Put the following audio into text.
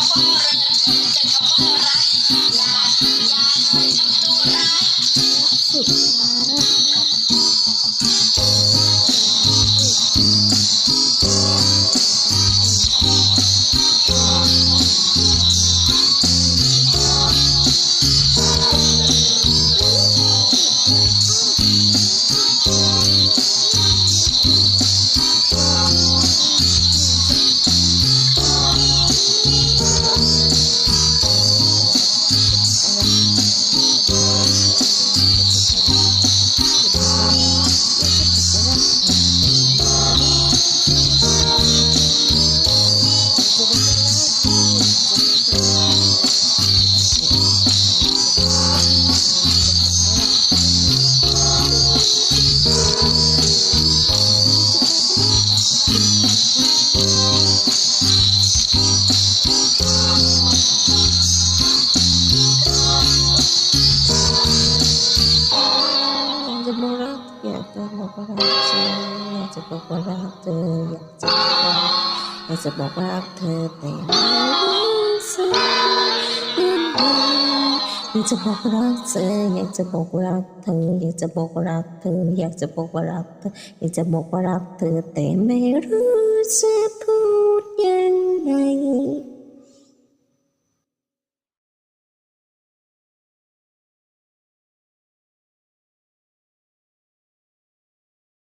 จะทำอะไร กอยากจะบอกว่ารักเธออยากจะบอกว่ารักเธออยากจะบอกอยากจะบอกว่ารักเธอแต่ไม่รู้สึกยังไงอยากจะบอกรักเธออยากจะบอกว่ารักเธออยากจะบอกว่ารักเธออยากจะบอกว่ารักเธออยากจะบอกว่ารักเธอแต่ไม่รู้จะพูดยังไง